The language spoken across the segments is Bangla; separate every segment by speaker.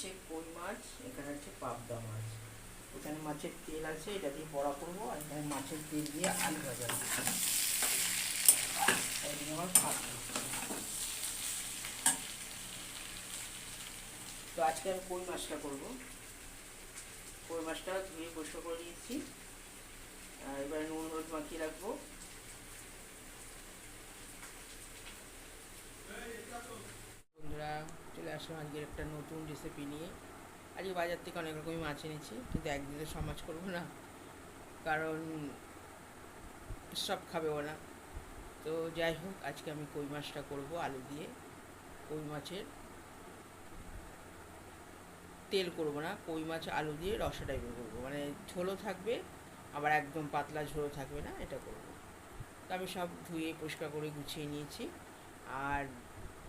Speaker 1: হচ্ছে কই মাছ, এখানে হচ্ছে পাবদা মাছ। এখানে মাছের তেল আছে, এটা দিয়ে বড়া করব, আর এখানে মাছের তেল দিয়ে আলু ভাজা তো আজকে আমি কই মাছটা করব? কই মাছটা ধুয়ে পরিষ্কার করে আর এবার নুন, হলুদ মাখিয়ে রাখব বন্ধুরা চলে আসলাম আজকের একটা নতুন রেসিপি নিয়ে। আজকে বাজার থেকে অনেক রকমই মাছ এনেছি, কিন্তু একদিনে সব মাছ করব না। কারণ সব খাবেও না তো যাই হোক, আজকে আমি কই মাছটা করব আলু দিয়ে। কই মাছের তেল করব না, কই মাছ আলু দিয়ে রসা টাইপের করব। মানে ঝোলও থাকবে, আবার একদম পাতলা ঝোলও থাকবে না, এটা করব। তো আমি সব ধুয়ে পরিষ্কার করে গুছিয়ে নিয়েছি। আর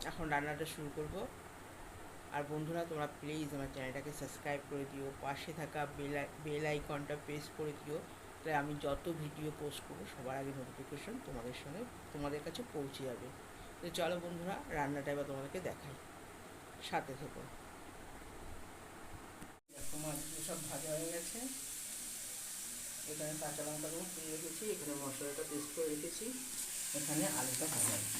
Speaker 1: এখন রান্নাটা শুরু করব। আর বন্ধুরা, তোমরা প্লিজ আমার চ্যানেলটাকে সাবস্ক্রাইব করে দিও, পাশে থাকা বেল আইকনটা প্রেস করে দিও তাই আমি যত ভিডিও পোস্ট করব, সবার আগে নোটিফিকেশন তোমাদের সঙ্গে, তোমাদের কাছে পৌঁছে যাবে। তো চলো বন্ধুরা, রান্নাটা এবার তোমাদেরকে দেখাই। সাথে থেকো। মাছগুলো সব ভাজা হয়ে গেছে। এখানে কাঁচা লঙ্কাগুলো দিয়ে রেখেছি, এখানে মশলাটা পেস্ট করে রেখেছি, এখানে আলুটা ভাজা হচ্ছে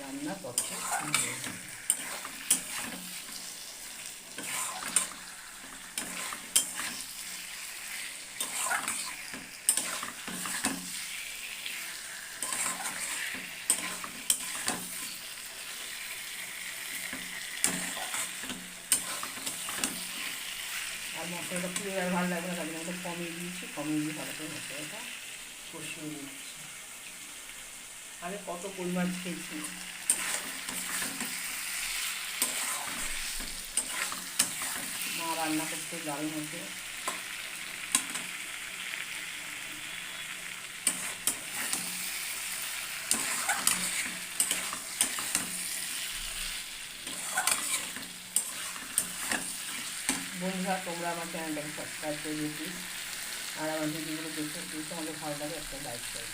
Speaker 1: রান্না সুন্দর আর মশলাটা পুরো আর ভালো লাগবে না, তার জন্য কমিয়ে দিয়েছি। কমিয়ে দিয়ে ভালো করে মশলাটা কষিয়ে নিচ্ছি। আগে কত পরিমাণ খেয়েছি। মা রান্না করতে দারুণ হতো বন্ধুরা, তোমরা আমার চ্যানেলটাকে সাবস্ক্রাইব করে প্লিজ আর আমার ভিডিওগুলো দেখে প্লিজ তোমাদের ভালো লাগে, একটা লাইক করে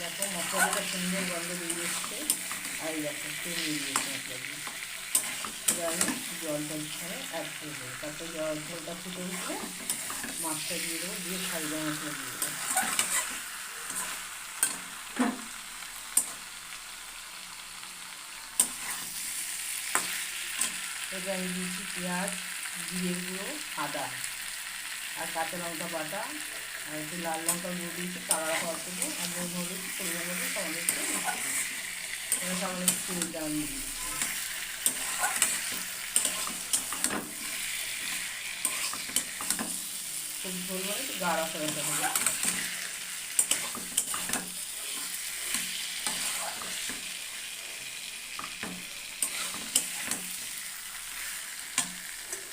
Speaker 1: দেখো মশলাটা সুন্দর গন্ধ বেরিয়ে এসছে। আর দেখো, তেল বেরিয়ে এসছে এবার আমি জলটা এখানে অ্যাড করে দেবো। তারপর জল ঝোলটা ফুটে মাছটা দিয়ে দেবো, দিয়ে সাইডে মশলা দিয়ে দেবো। এবার আমি দিয়েছি পেঁয়াজ, জিরের গুঁড়ো, আদা। আর কাঁচা লঙ্কা বাটা আর একটু লাল লঙ্কা গুঁড়ো দিয়েছি কালার হওয়ার জন্য আর নুন, হলুদ, পরিমাণ মতো সামান্য একটু এবার সামান্য একটু আমি দিয়ে খুব ঝোল মানে একটু গাঢ় করে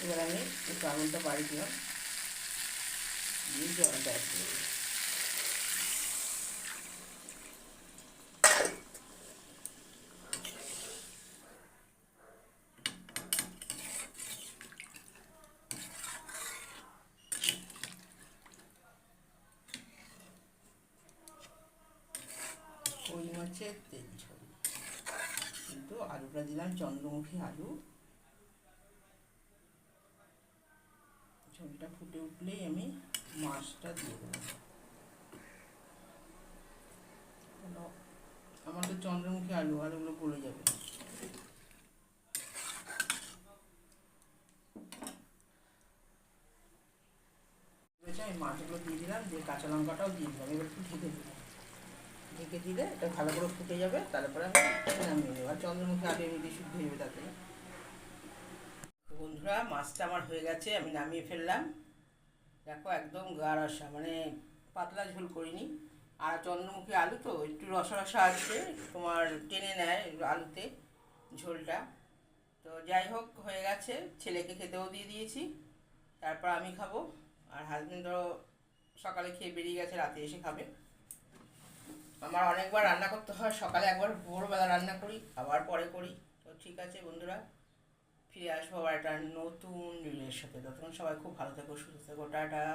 Speaker 1: এবার আমি একটু আঙুলটা বাড়ি দিলাম। দিয়ে জলটা দিলাম। কই মাছের তেল ঝোল কিন্তু আলুটা দিলাম চন্দ্রমুখী আলু ঝোলটা ফুটে উঠলেই আমি মাছটা দিয়ে দেবো। হলো, আমার তো চন্দ্রমুখী আলু আলুগুলো গলে যাবে। আমি মাছগুলো দিয়ে দিলাম দিয়ে কাঁচা লঙ্কাটাও দিয়ে দিলাম এবার একটু ঢেকে দিলাম। ঢেকে দিলে এটা ভালো করে ফুটে যাবে তারপরে আমি নামিয়ে নেব। আর চন্দ্রমুখী আলু এমনি শুদ্ধ হয়ে যাবে তাতে। বন্ধুরা মাছটা আমার হয়ে গেছে আমি নামিয়ে ফেললাম। দেখো একদম গা রসা মানে পাতলা ঝোল করিনি। আর চন্দ্রমুখী আলু তো একটু রসা রসা আছে, তোমার টেনে নেয় আলুতে ঝোলটা। তো যাই হোক, হয়ে গেছে, ছেলেকে খেতেও দিয়ে দিয়েছি। তারপর আমি খাব, আর হাজবেন্ডও সকালে খেয়ে বেরিয়ে গেছে, রাতে এসে খাবে। আমার অনেকবার রান্না করতে হয়, সকালে একবার ভোরবেলা রান্না করি, আবার পরে করি। তো ঠিক আছে বন্ধুরা। ফিরে আসব আবার একটা নতুন রিলের সাথে ততক্ষণ সবাই খুব ভালো থেকো, সুস্থ থেকো, টাটা।